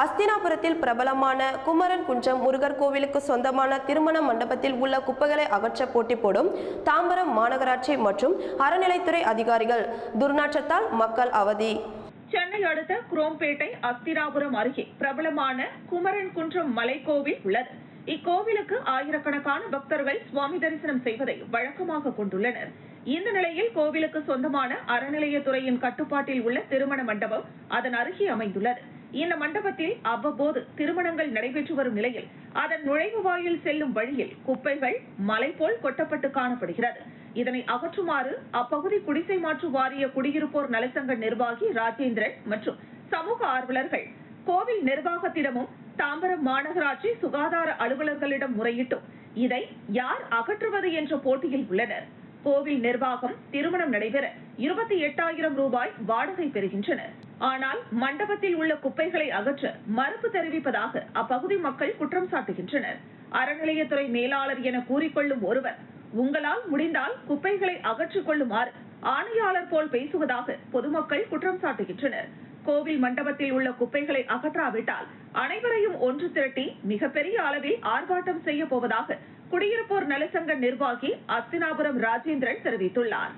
அஸ்தினாபுரத்தில் பிரபலமான குமரன் குன்றம் முருகர் கோவிலுக்கு சொந்தமான திருமண மண்டபத்தில் உள்ள குப்பைகளை அகற்ற போட்டி போடும் தாம்பரம் மாநகராட்சி மற்றும் அறநிலைத்துறை அதிகாரிகள் துர்நாற்றத்தால் மக்கள் அவதி. சென்னை அடுத்த குரோம்பேட்டை அஸ்திராபுரம் அருகே பிரபலமான குமரன் குன்றம் மலைக்கோவில் உள்ளது. இக்கோவிலுக்கு ஆயிரக்கணக்கான பக்தர்கள் சுவாமி தரிசனம் செய்வதை வழக்கமாக கொண்டுள்ளனர். இந்த நிலையில் கோவிலுக்கு சொந்தமான அறநிலையத்துறையின் கட்டுப்பாட்டில் உள்ள திருமண மண்டபம் அதன் அருகே அமைந்துள்ளது. இந்த மண்டபத்தில் அவ்வப்போது திருமணங்கள் நடைபெற்று வரும் நிலையில் அதன் நுழைவு வாயில் செல்லும் வழியில் குப்பைகள் மலை போல் கொட்டப்பட்டு காணப்படுகிறது. இதனை அகற்றுமாறு அப்பகுதி குடிசை மாற்று வாரிய குடியிருப்போர் நலசங்க நிர்வாகி ராஜேந்திரன் மற்றும் சமூக ஆர்வலர்கள் கோவில் நிர்வாகத்திடமும் தாம்பரம் மாநகராட்சி சுகாதார அலுவலர்களிடம் முறையிட்டும் இதை யார் அகற்றுவது என்ற போட்டியில் உள்ளனர். கோவில் நிர்வாகம் திருமணம் நடைபெற இருபத்தி எட்டாயிரம் ரூபாய் வாடகை பெறுகின்றனர் ஆனால் மண்டபத்தில் உள்ள குப்பைகளை அகற்ற மறுப்பு தெரிவிப்பதாக அப்பகுதி மக்கள் குற்றம் சாட்டுகின்றனர். அறநிலையத்துறை மேலாளர் என கூறிக்கொள்ளும் ஒருவர் உங்களால் முடிந்தால் குப்பைகளை அகற்றிக் கொள்ளுமாறு ஆணையாளர் போல் பேசுவதாக பொதுமக்கள் குற்றம் சாட்டுகின்றனர். கோவில் மண்டபத்தில் உள்ள குப்பைகளை அகற்றாவிட்டால் அனைவரையும் ஒன்று திரட்டி மிகப்பெரிய அளவில் ஆர்ப்பாட்டம் செய்ய போவதாக குடியிருப்போர் நலசங்க நிர்வாகி அஸ்தினாபுரம் ராஜேந்திரன் தெரிவித்துள்ளார்.